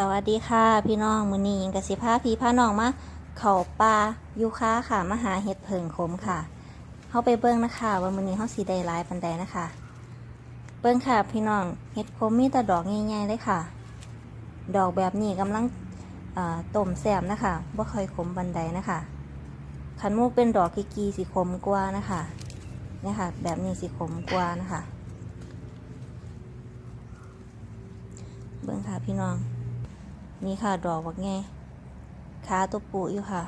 สวัสดีค่ะ พี่น้องมือนี้หญิงกสิพาพี่พาน้องมาเขาป่ายูคาค่ะมาหาเห็ดเผิงขมค่ะเฮาไปเบิ่งนะคะว่ามือนี้เฮาสิได้ลายปานใดนะคะ เบิ่งค่ะพี่น้องเห็ดขมมีแต่ดอกใหญ่ๆเลยค่ะ ดอกแบบนี้กำลังต่อต้มแซ่บนะคะบ่ค่อยขมบันไดนะคะขันมูกเป็นดอกกีกีสีขมกว่านะคะนี่ค่ะ แบบนี้สีขมกว่านะคะ เบิ่งค่ะพี่น้อง นี่ค่ะดอกบักไงขาตัวปูอยู่ค่ะ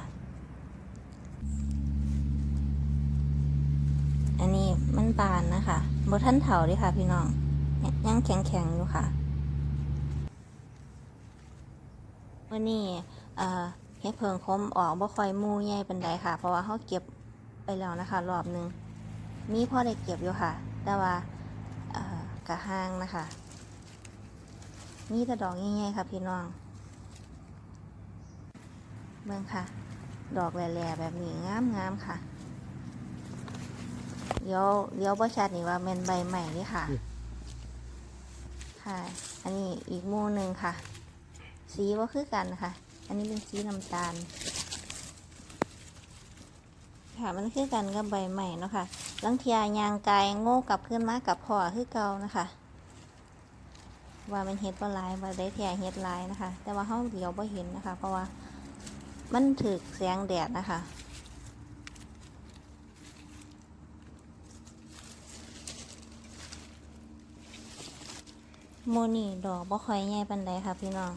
อันนี้มันบานนะคะบท่านเถาเดิค่ะพี่น้อง ยังยังแข็งแข็งๆอยู่ค่ะ วันนี้เอ่อเห็ดเพิงคมออกบ่ค่อยมูใหญ่เป็นไดค่ะ เพราะว่าเขาเก็บไปแล้วนะคะ รอบหนึง มีพ่อได้เก็บอยู่ค่ะ แต่ว่าเอ่อกะห้างนะคะมีแต่ดอกใหญ่ๆค่ะพี่น้อง เบิ่งค่ะ ดอกแหล่ๆแบบนี้งามงามค่ะเดี๋ยวเดี๋ยวบ่ชัดนี่ว่าเป็นใบใหม่นี่ค่ะ ค่ะ อันนี้อีกหมู่หนึ่งค่ะ สีว่าคือกันค่ะ อันนี้เป็นสีน้ำตาล ค่ะมันคือกันกับใบใหม่เนาะค่ะลังเทียยางกายโง่กลับขึ้นมากับพ่อคือเก่านะคะว่ามันเฮ็ดบ่หลายว่าได้แท่เฮ็ดหลายนะคะ แต่ว่าเฮาเดียวบ่เห็นนะคะ เพราะว่า มันถึกแสงแดดนะคะ โมนี่ดอกบ่ค่อยใหญ่ปานใดค่ะพี่น้อง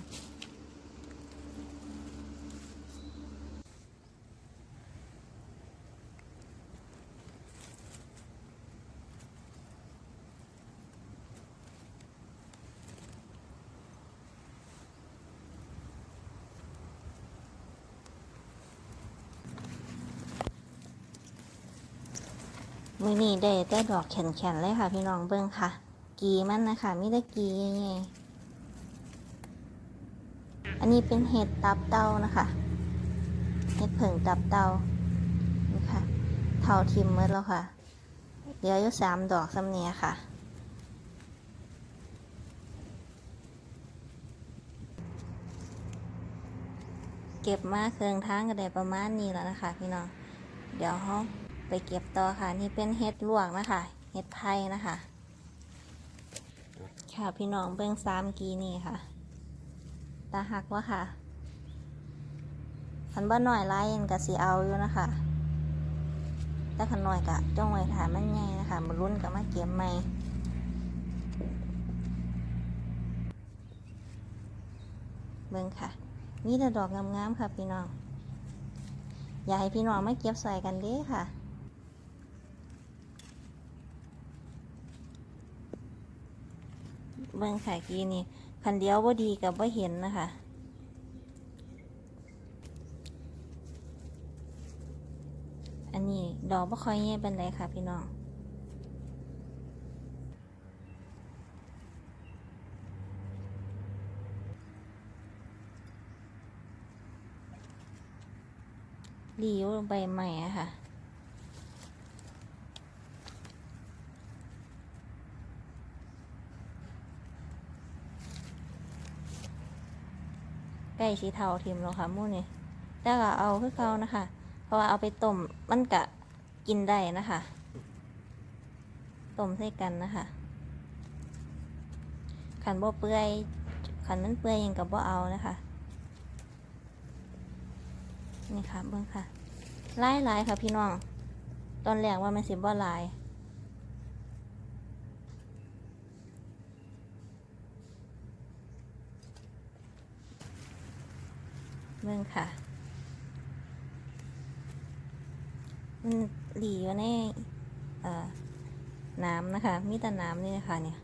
มือนี้ได้ดอกแข็งๆเลยค่ะ พี่น้องเบิ้งค่ะ กีมันนะคะมีแต่กีใหญ่ๆอันนี้เป็นเห็ดตับเต้านะคะ เห็ดเผิงตับเตานี่ค่ะเท่าทิมเมื่อแล้วค่ะเหลืออยู่สามดอกสำเนียค่ะ เก็บมาเครื่องทางก็ได้ประมาณนี้แล้วนะคะ พี่น้อง เดี๋ยวเรา ไปเก็บต่อค่ะ นี่เป็นเห็ดลวกนะคะ เห็ดไผ่นะคะ ค่ะพี่น้องเบิ้องสามกีนี่ค่ะ ตาหักวะค่ะขันบ่หน่อยไล่ยันกะสีเอาอยู่นะคะ แต่ขันหน่อยกะจ้องไว้ถามมันใหญ่นะคะมาลุ้นกับมาเก็บใหม่เบิ้งค่ะ มีแต่ดอกงามๆค่ะพี่น้อง อยากให้พี่น้องมาเก็บใส่กันเด้ค่ะ เบิ่งค่ะกีนี่คันเดียวว่าดีกับว่าเห็นนะคะอันนี้ดอกบ่ค่อยเงี้ยเป็นไรค่ะพี่น้องดีอยู่ใบใหม่อะค่ะ กล้สีเทาทิมแล้วค่ะมู่นี่แต่ก็เอาคือเก่านะคะ เพราะว่าเอาไปต้มมันกะกินได้นะคะต้มใส่กันนะคะขันบ่เปื่อยขันมันเปื่อยยังกับบ่เอานะคะนี่ค่ะเบิ่งค่ะลายลายๆค่ะพี่น้อง ตอนแรกว่ามันสิบ่หลาย มึงค่ะ มันหลีอยู่ในน้ำนะคะ มีแต่น้ำนี่นะคะเนี่ย